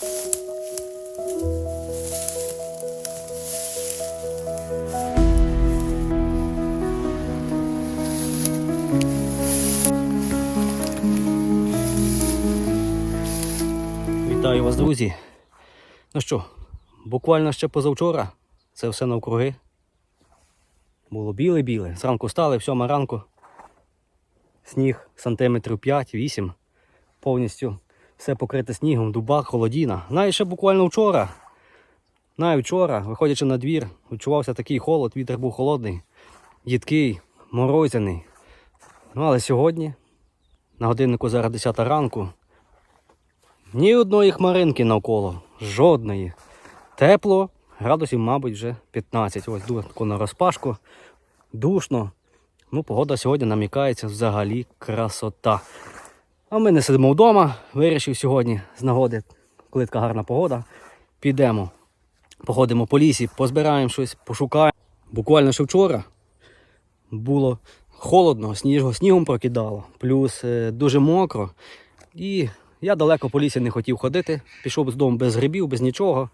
Вітаю вас, друзі. Ну що, буквально ще позавчора це все навкруги. Було біле-біле. Зранку стали, в сьома ранку. Сніг сантиметрів 5-8. Повністю все покрите снігом, дуба, холодіна. Навіть ще буквально вчора. Навіть вчора, виходячи на двір, відчувався такий холод, вітер був холодний, їдкий, морозяний. Ну але сьогодні, на годиннику зараз 10 ранку, ні одної хмаринки навколо, жодної. Тепло, градусів, мабуть, вже 15. Ось дуже на розпашку, душно. Ну, погода сьогодні намікається взагалі красота. А ми не сидимо вдома. Вирішив сьогодні з нагоди, коли така гарна погода. Підемо, походимо по лісі, позбираємо щось, пошукаємо. Буквально ще вчора було холодно, сніг, снігом прокидало, плюс е, дуже мокро. І я далеко по лісі не хотів ходити, пішов з дому без грибів, без нічого.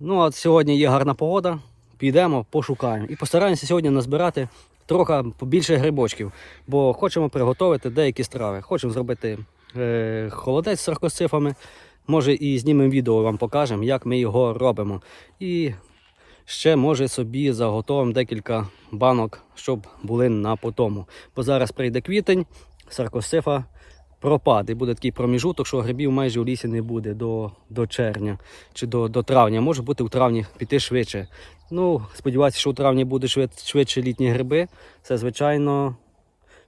Ну, а сьогодні є гарна погода, підемо, пошукаємо. І постараємося сьогодні назбирати трохи побільше грибочків, бо хочемо приготувати деякі страви. Хочемо зробити е, холодець з саркосифами. Може і знімемо відео вам покажемо, як ми його робимо. І ще може собі заготовимо декілька банок, щоб були на потому. Бо зараз прийде квітень, саркосифа пропаде. Буде такий проміжуток, що грибів майже у лісі не буде до, до червня чи до, до травня. Може бути у травні піти швидше. Ну, сподіваюся, що у травні швид, швидше літні гриби. Це, звичайно,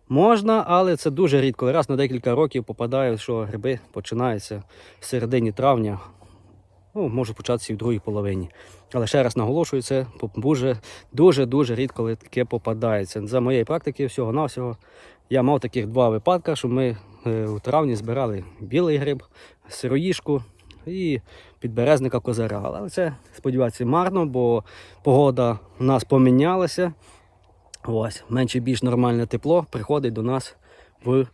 можна, але це дуже рідко. Раз на декілька років попадає, що гриби починаються в середині травня. Ну, може початися і в другій половині. Але ще раз наголошую, це дуже дуже дуже рідко таке попадається. За моєї практики всього-навсього я мав таких два випадки, що ми у травні збирали білий гриб, сироїшку і підберезника козара. Але це, сподіваюся, марно, бо погода у нас помінялася. Ось, менше більш нормальне тепло приходить до нас в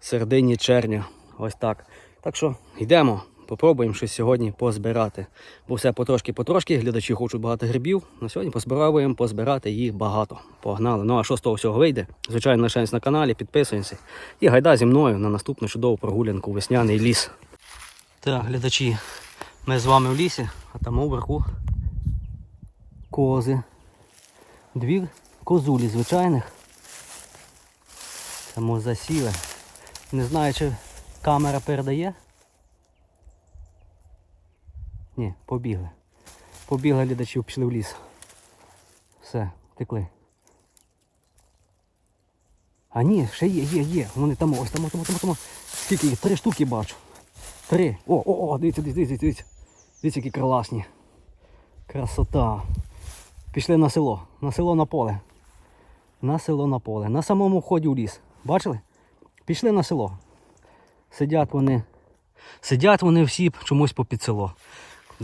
середині червня. Ось так. Так що йдемо, попробуємо щось сьогодні позбирати. Бо все потрошки-потрошки, глядачі хочуть багато грибів. На сьогодні позбираємо позбирати їх багато. Погнали. Ну а що з того всього вийде? Звичайно, лишаємось на каналі, підписуємося. І гайда зі мною на наступну чудову прогулянку у весняний ліс. Так, глядачі, ми з вами в лісі, а там уверху кози. Дві козулі звичайних. Тому засіли. Не знаю, чи камера передає. Ні, побігли. Побігли глядачів, пішли в ліс. Все, текли. А ні, ще є, є, є. Вони там, ось там, там, там, там. Скільки їх? Три штуки бачу. Три. О, о, о, дивіться, дивіться, дивіться. Дивіться, які криласні. Красота. Пішли на село. На село на поле. На село на поле. На самому вході в ліс. Бачили? Пішли на село. Сидять вони. Сидять вони всі чомусь попід село.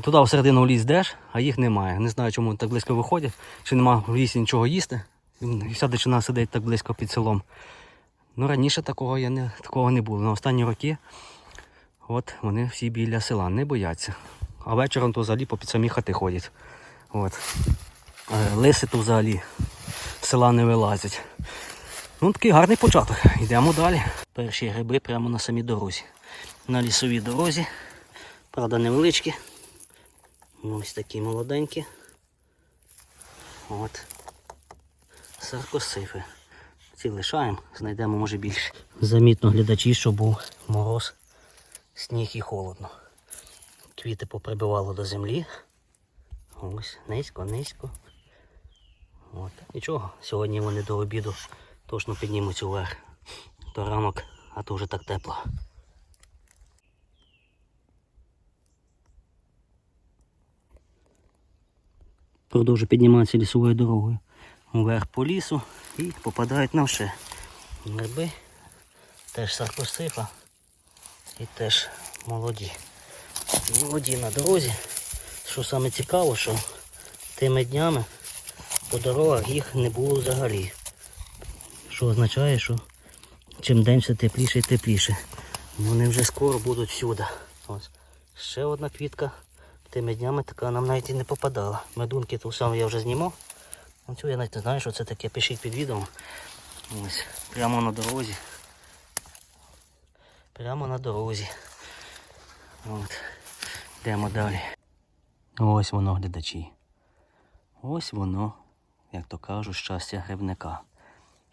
Туди всередину в ліс йдеш, а їх немає. Не знаю, чому так близько виходять, чи нема в лісі нічого їсти. І вся дичина сидить так близько під селом. Ну раніше такого я не, такого не було. На останні роки от вони всі біля села, не бояться. А вечором то взагалі попід самі хати ходять. От. Е, Лиси то взагалі з села не вилазять. Ну такий гарний початок. Йдемо далі. Перші гриби прямо на самій дорозі. На лісовій дорозі. Правда, невеличкі. Ось такі молоденькі. От. Саркосифи. Ці лишаємо, знайдемо може більше. Замітно глядачі, що був мороз, сніг і холодно. Квіти поприбивало до землі. Ось, низько, низько. От. Нічого, сьогодні вони до обіду точно піднімуться вверх. То ранок, а то вже так тепло. Продовжу підніматися лісовою дорогою вверх по лісу і попадають на ще гриби. Теж саркосифа і теж молоді. Молоді на дорозі. Що саме цікаво, що тими днями по дорогах їх не було взагалі. Що означає, що чим день все тепліше і тепліше. Вони вже скоро будуть всюди. Ось. Ще одна квітка. Тими днями така нам навіть і не попадала. Медунки ту саму я вже знімав. Оцю я навіть не знаю, що це таке. Пишіть під відео. Ось, прямо на дорозі. Прямо на дорозі. От. Йдемо далі. Ось воно, глядачі. Ось воно, як то кажуть, щастя грибника.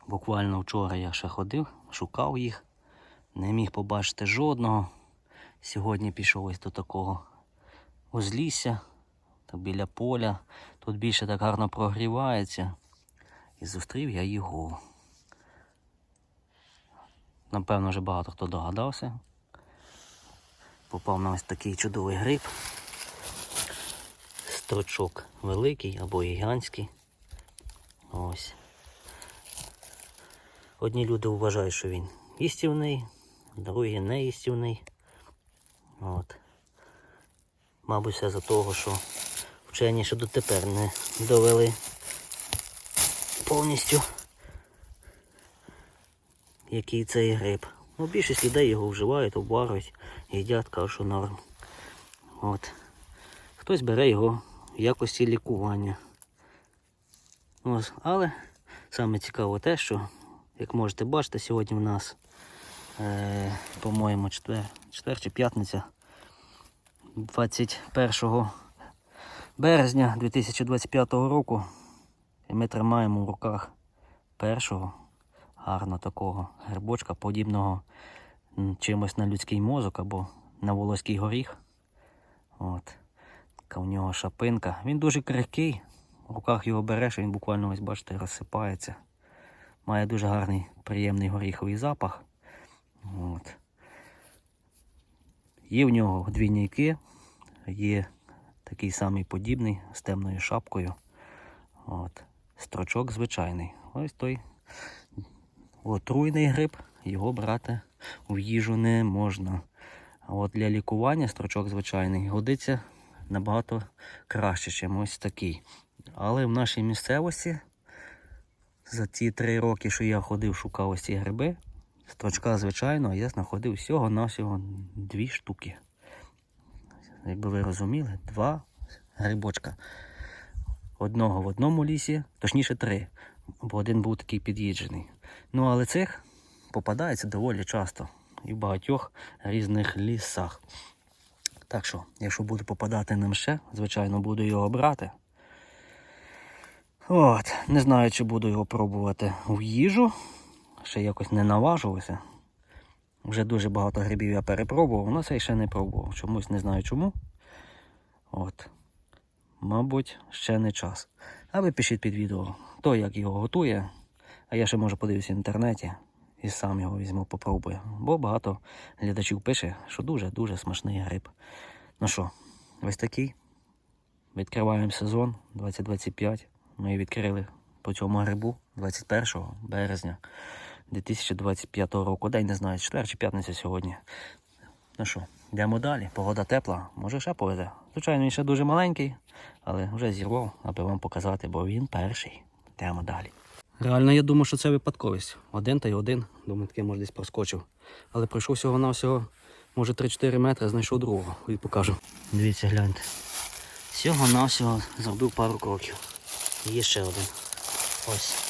Буквально вчора я ще ходив, шукав їх, не міг побачити жодного. Сьогодні пішов ось до такого узлісся, так біля поля. Тут більше так гарно прогрівається. І зустрів я його. Напевно, вже багато хто догадався. Попав на ось такий чудовий гриб. Строчок великий або гігантський. Ось. Одні люди вважають, що він їстівний, другі не їстівний. От. Мабуть, все за того, що вчені ще дотепер не довели повністю, який цей гриб. Ну, більшість людей його вживають, обварюють, їдять, кажуть, що норм. От. Хтось бере його в якості лікування. Ось. Але саме цікаво те, що, як можете бачити, сьогодні в нас, е, по-моєму, четвер, четвер чи п'ятниця 21 березня 2025 року. І ми тримаємо в руках першого гарно такого грибочка, подібного чимось на людський мозок або на волоський горіх. От. Така у нього шапинка. Він дуже крихкий. В руках його береш, він буквально ось бачите, розсипається. Має дуже гарний приємний горіховий запах. От. Є в нього двійники, є такий самий подібний з темною шапкою. От. Строчок звичайний. Ось той отруйний гриб, його брати в їжу не можна. А от для лікування строчок звичайний годиться набагато краще, ніж ось такий. Але в нашій місцевості за ці три роки, що я ходив, шукав ось ці гриби, строчка звичайного я знаходив всього-навсього дві штуки. Якби ви розуміли, два грибочка. Одного в одному лісі, точніше три, бо один був такий під'їджений. Ну, але цих попадається доволі часто і в багатьох різних лісах. Так що, якщо буду попадати ним ще, звичайно, буду його брати. От, не знаю, чи буду його пробувати в їжу. Ще якось не наважувався. Вже дуже багато грибів я перепробував, але цей ще не пробував. Чомусь не знаю чому. От. Мабуть, ще не час. А ви пишіть під відео, хто як його готує. А я ще може подивлюся в інтернеті і сам його візьму, попробую. Бо багато глядачів пише, що дуже-дуже смачний гриб. Ну що, ось такий. Відкриваємо сезон 2025. Ми відкрили по цьому грибу 21 березня 2025 року. День не знаю, четвер чи п'ятниця сьогодні. Ну що, йдемо далі. Погода тепла, може ще поведе. Звичайно, він ще дуже маленький, але вже зірвав, аби вам показати, бо він перший. Йдемо далі. Реально, я думаю, що це випадковість. Один та й один. Думаю, таке може десь проскочив. Але пройшов всього-навсього, може 3-4 метри, знайшов другого. І покажу. Дивіться, гляньте. Всього-навсього зробив пару кроків. Є ще один. Ось.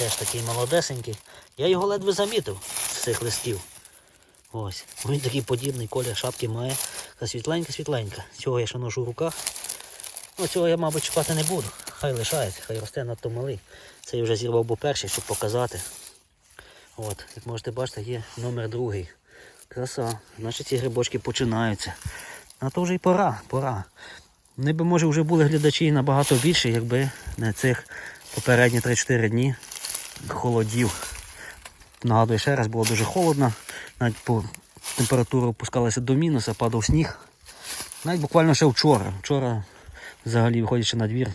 Теж такий молодесенький. Я його ледве замітив з цих листів. Ось. Він такий подібний колір шапки має. Світленька-світленька. Цього я ще ношу в руках. Ну, цього я, мабуть, чіпати не буду. Хай лишається, хай росте надто малий. Це я вже зірвав був перший, щоб показати. От, як можете бачити, є номер другий. Краса. Значить ці грибочки починаються. А то вже й пора, пора. Вони би, може, вже були глядачі набагато більше, якби не цих попередні 3-4 дні холодів. Нагадую, ще раз було дуже холодно, навіть по температура опускалася до мінуса, падав сніг. Навіть буквально ще вчора. Вчора, взагалі, виходячи на двір,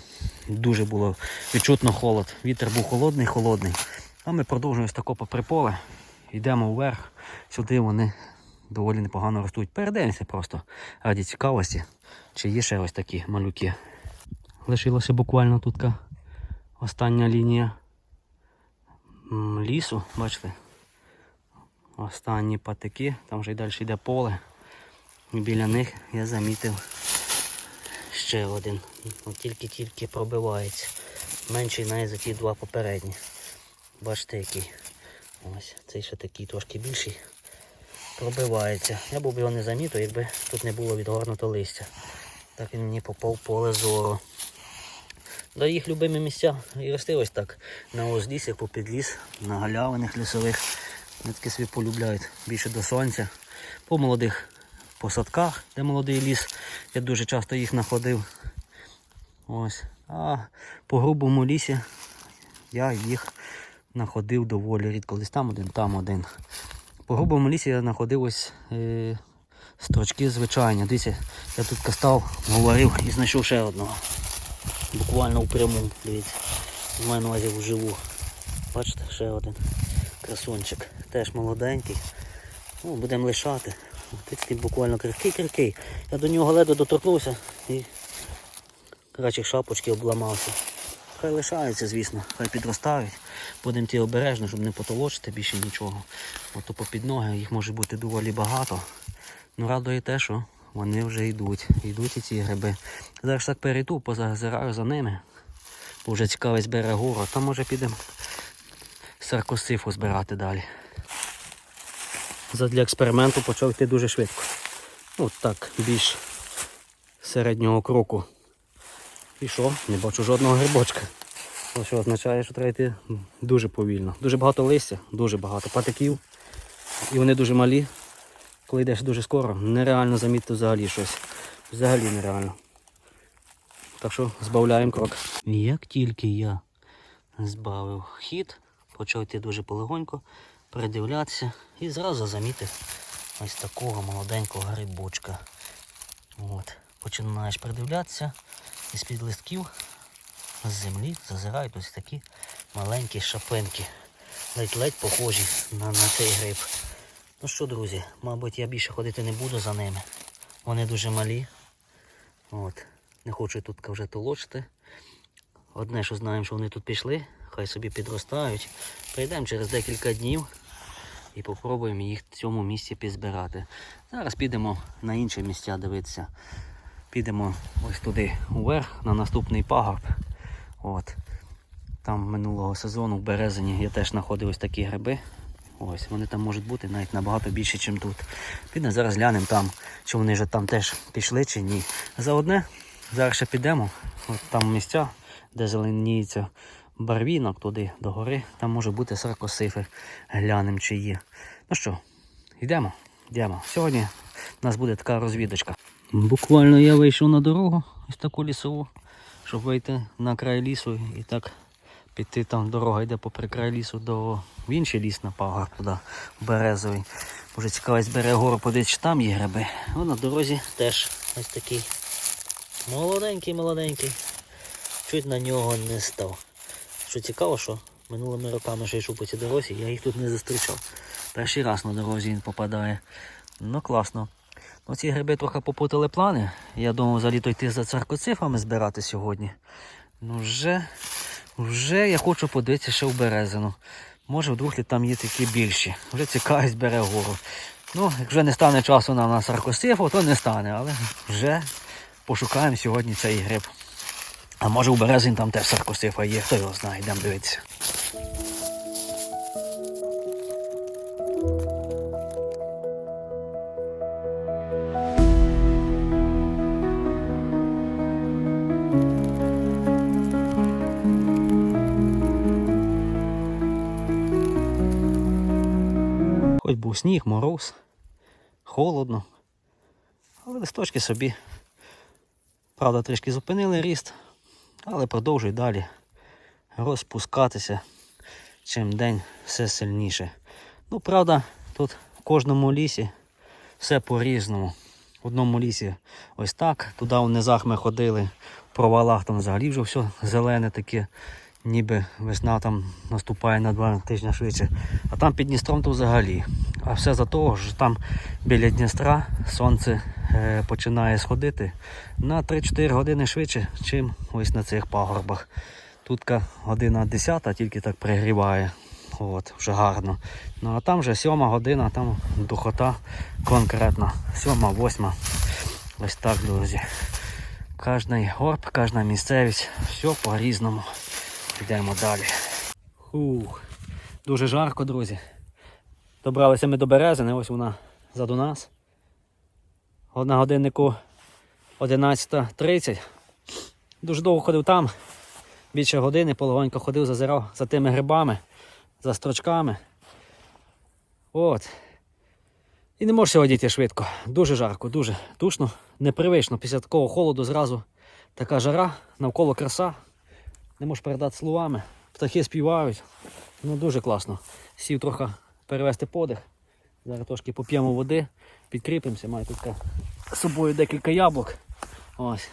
дуже було відчутно холод. Вітер був холодний, холодний. А ми продовжуємо тако попри поле. Йдемо вверх. Сюди вони доволі непогано ростуть. Передивимося просто раді цікавості, чи є ще ось такі малюки. Лишилося буквально тут остання лінія лісу, бачите? Останні патики, там вже й далі йде поле. І біля них я замітив ще один. Тільки-тільки пробивається. Менший навіть за ті два попередні. Бачите який. Ось цей ще такий трошки більший. Пробивається. Я був його не замітив, якби тут не було відгорнуто листя. Так він мені попав поле зору. Да їх любимі місця і рости ось так. На узліссях, попід ліс, на галявинах лісових. Вони таки собі полюбляють більше до сонця. По молодих посадках, де молодий ліс. Я дуже часто їх знаходив. Ось. А по грубому лісі я їх знаходив доволі рідко. Десь там один, там один. По грубому лісі я знаходив ось е, строчки звичайні. Дивіться, я тут кастав, говорив і знайшов ще одного. Буквально впряму, дивіться. У мене увазі вживу. Бачите, ще один красунчик. Теж молоденький. Ну, будемо лишати. Такий буквально крихкий-крихкий. Я до нього ледве доторкнувся і краще шапочки обламався. Хай лишаються, звісно, хай підростають. Будемо ті обережно, щоб не потолочити більше нічого. Ото попід ноги їх може бути доволі багато. Ну радує те, що вони вже йдуть. Йдуть і ці гриби. Зараз так перейду, позазираю за ними. Бо вже цікавість бере гору, там може підемо саркосифу збирати далі. Задля експерименту почав йти дуже швидко. Ну так, більш середнього кроку. І що? Не бачу жодного грибочка. Що означає, що треба йти дуже повільно. Дуже багато листя, дуже багато патиків. І вони дуже малі. Коли йдеш дуже скоро, нереально замітити взагалі щось. Взагалі нереально. Так що збавляємо крок. Як тільки я збавив хід, почав йти дуже полегонько, придивлятися і зразу замітив ось такого молоденького грибочка. От. Починаєш придивлятися і з-під листків з землі зазирають ось такі маленькі шапинки. Ледь-ледь похожі на, на цей гриб. Ну що, друзі, мабуть, я більше ходити не буду за ними. Вони дуже малі. От. Не хочу тут вже толочити. Одне, що знаємо, що вони тут пішли, хай собі підростають. Прийдемо через декілька днів і попробуємо їх в цьому місці підзбирати. Зараз підемо на інші місця дивитися. Підемо ось туди вверх на наступний пагорб. От. Там минулого сезону в березені я теж знаходив ось такі гриби. Ось, вони там можуть бути навіть набагато більше, ніж тут. Підемо зараз глянемо там, чи вони вже там теж пішли чи ні. За одне, зараз ще підемо. От там місця, де зеленіється барвінок туди до гори, там може бути саркосифи. Глянемо, чи є. Ну що, йдемо? Йдемо. Сьогодні у нас буде така розвідочка. Буквально я вийшов на дорогу, ось таку лісову, щоб вийти на край лісу і так піти там дорога йде попри край лісу до в інший ліс на пагорб туди, березовий. Може цікавість бере гору, подивитися, чи там є гриби. А на дорозі теж ось такий молоденький, молоденький. Чуть на нього не став. Що цікаво, що минулими роками, що йшов по цій дорозі, я їх тут не зустрічав. Перший раз на дорозі він попадає. Ну класно. Ну, ці гриби трохи попутали плани. Я думав взагалі то йти за царкоцифами збирати сьогодні. Ну вже, вже я хочу подивитися ще в березину. Може вдруг там є такі більші. Вже цікавість бере гору. Ну, якщо не стане часу нам на саркосифу, то не стане, але вже пошукаємо сьогодні цей гриб. А може у березень там теж саркосифа є, хто його знає, йдемо дивитися. Хоч був сніг, мороз, холодно. Але листочки собі, правда, трішки зупинили ріст, але продовжують далі розпускатися чим день все сильніше. Ну, правда, тут в кожному лісі все по-різному. В одному лісі ось так, туди в низах ми ходили, в провалах там взагалі вже все зелене таке, ніби весна там наступає на два тижні швидше. А там під Дністром то взагалі. А все за того, що там біля Дністра сонце е, починає сходити на 3-4 години швидше, чим ось на цих пагорбах. Тут година 10 тільки так пригріває. От, вже гарно. Ну а там вже сьома година, там духота конкретна. Сьома, восьма. Ось так, друзі. Кожний горб, кожна місцевість, все по-різному. Йдемо далі. Хух, дуже жарко, друзі. Добралися ми до Березини, ось вона заду нас. На годиннику 11.30. Дуже довго ходив там. Більше години, полегонько ходив, зазирав за тими грибами, за строчками. От. І не можеш сьогодні йти швидко. Дуже жарко, дуже душно, непривично. Після такого холоду зразу така жара, навколо краса. Не можеш передати словами. Птахи співають. Ну дуже класно. Сів трохи перевести подих. Зараз трошки поп'ємо води, підкріпимося. Маю тут з собою декілька яблук. Ось.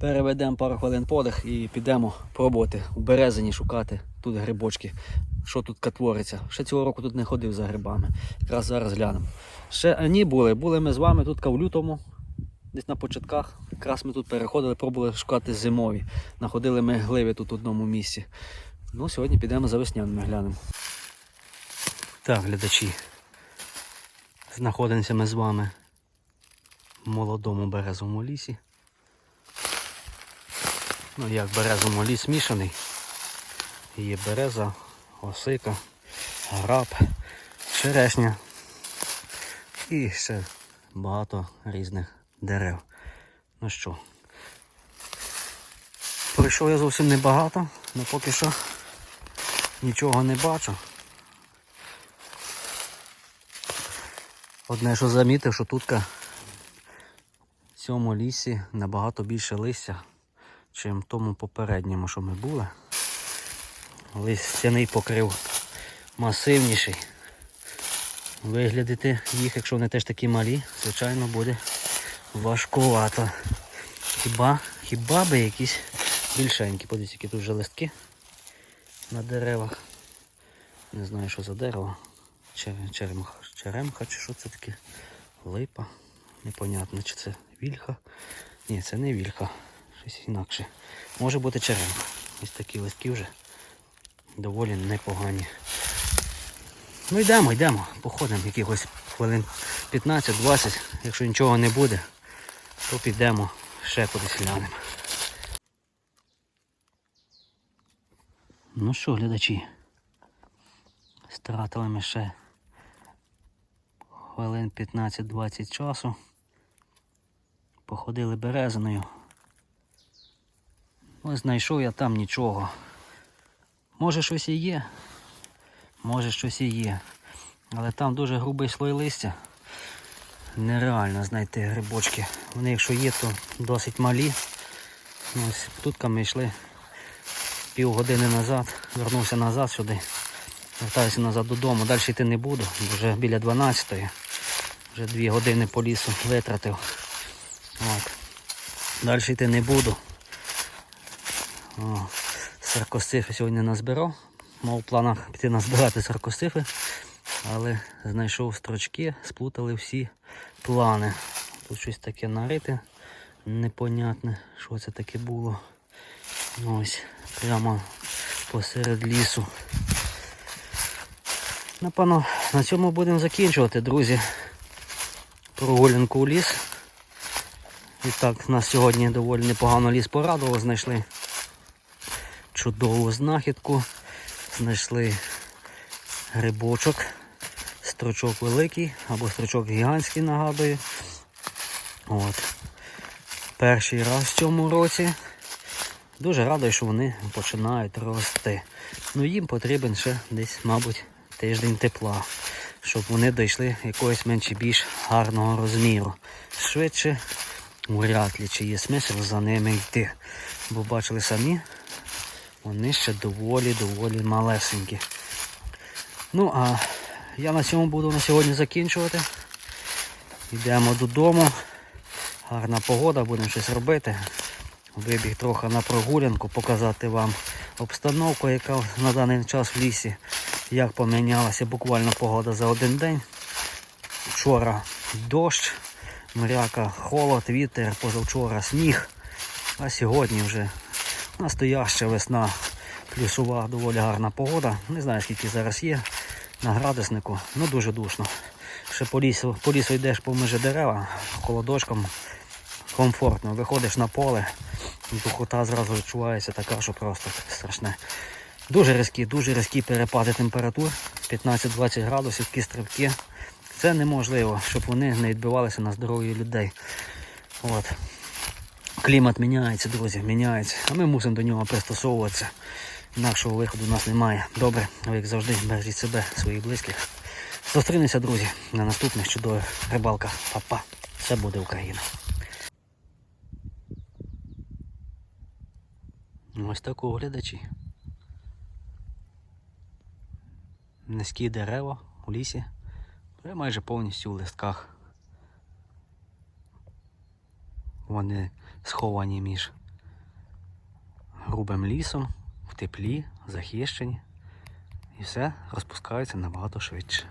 Переведемо пару хвилин подих і підемо пробувати у березині шукати тут грибочки. Що тут твориться. Ще цього року тут не ходив за грибами. Якраз зараз глянемо. Ще а, ні були. Були ми з вами тут в лютому, десь на початках. Якраз ми тут переходили, пробували шукати зимові. Находили ми гливи тут в одному місці. Ну, сьогодні підемо за весняними глянемо. Так, глядачі. Знаходимося ми з вами в молодому березовому лісі. Ну як березовому ліс мішаний. Є береза, осика, граб, черешня і ще багато різних дерев. Ну що, пройшов я зовсім небагато, але поки що нічого не бачу. Одне, що замітив, що тут в цьому лісі набагато більше листя, чим в тому попередньому, що ми були. Листяний покрив масивніший. Виглядати їх, якщо вони теж такі малі, звичайно буде важкувато. Хіба, хіба би якісь більшенькі. Подивіться, які тут вже листки на деревах. Не знаю, що за дерево. Чер- Черемха, черемха чи що це таке? Липа. Непонятно, чи це вільха. Ні, це не вільха. Щось інакше. Може бути черемха. Ось такі листки вже доволі непогані. Ну йдемо, йдемо, походимо якихось хвилин 15-20. Якщо нічого не буде, то підемо ще кудись. Ну що, глядачі, стратили ми ще хвилин 15-20 часу. Походили березиною. Ось знайшов я там нічого. Може щось і є, може щось і є. Але там дуже грубий слой листя. Нереально знайти грибочки. Вони якщо є, то досить малі. Ось тут ми йшли півгодини назад, вернувся назад сюди. Вертаюся назад додому. Далі йти не буду, вже біля 12-ї. Вже дві години по лісу витратив. От. Далі йти не буду. О, саркостифи сьогодні назбирав. Мав в планах піти назбирати саркостифи, але знайшов строчки, сплутали всі плани. Тут щось таке нарите, непонятне, що це таке було. Ось, прямо посеред лісу. Напевно, на цьому будемо закінчувати, друзі. Прогулянку у ліс. І так, нас сьогодні доволі непогано ліс порадував, знайшли чудову знахідку. Знайшли грибочок, строчок великий або строчок гігантський, нагадую. От. Перший раз в цьому році. Дуже радий, що вони починають рости. Ну їм потрібен ще десь, мабуть, тиждень тепла, щоб вони дійшли якогось менше більш гарного розміру. Швидше вряд ли чи є смисл за ними йти. Бо бачили самі, вони ще доволі-доволі малесенькі. Ну, а я на цьому буду на сьогодні закінчувати. Йдемо додому. Гарна погода, будемо щось робити. Вибіг трохи на прогулянку, показати вам обстановку, яка на даний час в лісі, як помінялася буквально погода за один день. Вчора дощ, мряка, холод, вітер, позавчора сніг, а сьогодні вже настояща весна. Плюсова доволі гарна погода. Не знаю скільки зараз є на градуснику, ну дуже душно. Ще по лісу, по лісу йдеш поміж дерева, холодочком, комфортно. Виходиш на поле, духота зразу відчувається така, що просто страшне. Дуже різкі, дуже різкі перепади температур, 15-20 градусів, такі стрибки. Це неможливо, щоб вони не відбивалися на здоров'ї людей. От. Клімат міняється, друзі, міняється. А ми мусимо до нього пристосовуватися. Інакшого виходу у нас немає. Добре, ви як завжди, бережіть себе, своїх близьких. Зустрінемося, друзі, на наступних чудових рибалках. Па-па. Все буде Україна. Ось так оглядачі. Низькі дерева у лісі. Майже повністю у листках. Вони сховані між грубим лісом, в теплі, захищені. І все розпускається набагато швидше.